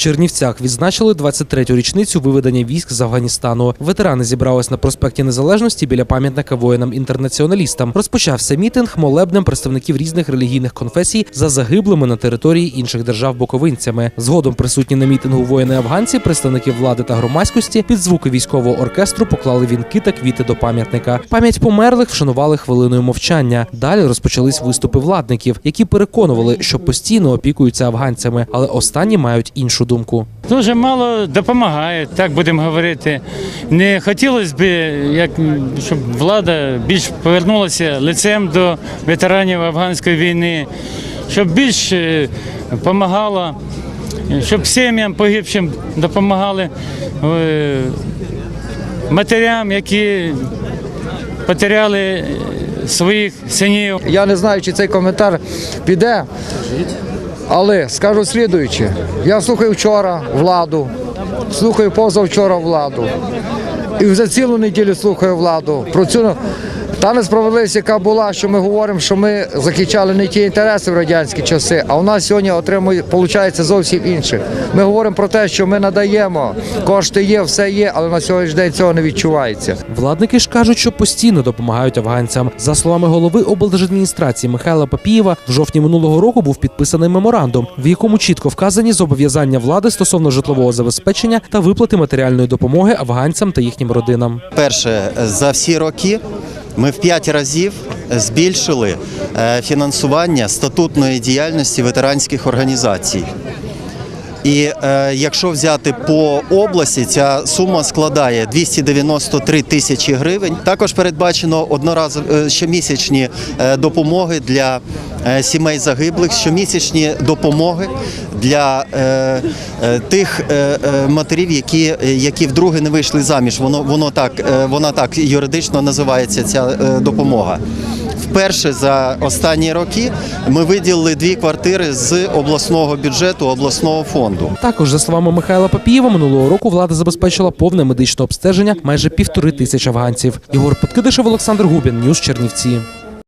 Чернівцях відзначили 23-ю річницю виведення військ з Афганістану. Ветерани зібрались на проспекті Незалежності біля пам'ятника воїнам-інтернаціоналістам. Розпочався мітинг молебнем представників різних релігійних конфесій за загиблими на території інших держав боковинцями. Згодом присутні на мітингу воїни-афганці, представники влади та громадськості під звуки військового оркестру поклали вінки та квіти до пам'ятника. Пам'ять померлих вшанували хвилиною мовчання. Далі розпочались виступи владників, які переконували, що постійно опікуються афганцями, але останні мають іншу думку. Дуже мало допомагає, так будемо говорити. Не хотілося б, як, щоб влада більш повернулася лицем до ветеранів афганської війни, щоб більш допомагала, щоб сім'ям погибшим допомагали е, матерям, які потеряли своїх синів. Я не знаю, чи цей коментар піде, але скажу слідуюче. Я слухаю вчора владу, слухаю позавчора владу. І вже цілу неділю слухаю владу. Про цю та несправедливість, яка була, що ми говоримо, що ми захищали не ті інтереси в радянські часи, а у нас сьогодні отримує, виходить зовсім інше. Ми говоримо про те, що ми надаємо, кошти є, все є, але на сьогоднішній день цього не відчувається. Владники ж кажуть, що постійно допомагають афганцям. За словами голови облдержадміністрації Михайла Папієва, в жовтні минулого року був підписаний меморандум, в якому чітко вказані зобов'язання влади стосовно житлового забезпечення та виплати матеріальної допомоги афганцям та їхнім родинам. Перше, за всі роки ми в п'ять разів збільшили е, фінансування статутної діяльності ветеранських організацій. І е, якщо взяти по області, ця сума складає 293 тисячі гривень. Також передбачено одноразові е, щомісячні е, допомоги для е, сімей загиблих, щомісячні допомоги для е, тих е, матерів, які, які вдруге не вийшли заміж. Воно воно так вона так юридично називається ця допомога. Вперше за останні роки ми виділили дві квартири з обласного бюджету обласного фонду. Також, за словами Михайла Папієва, минулого року влада забезпечила повне медичне обстеження майже півтори тисяч афганців. Ігор Подкидишев, Олександр Губін, Ньюс Чернівці.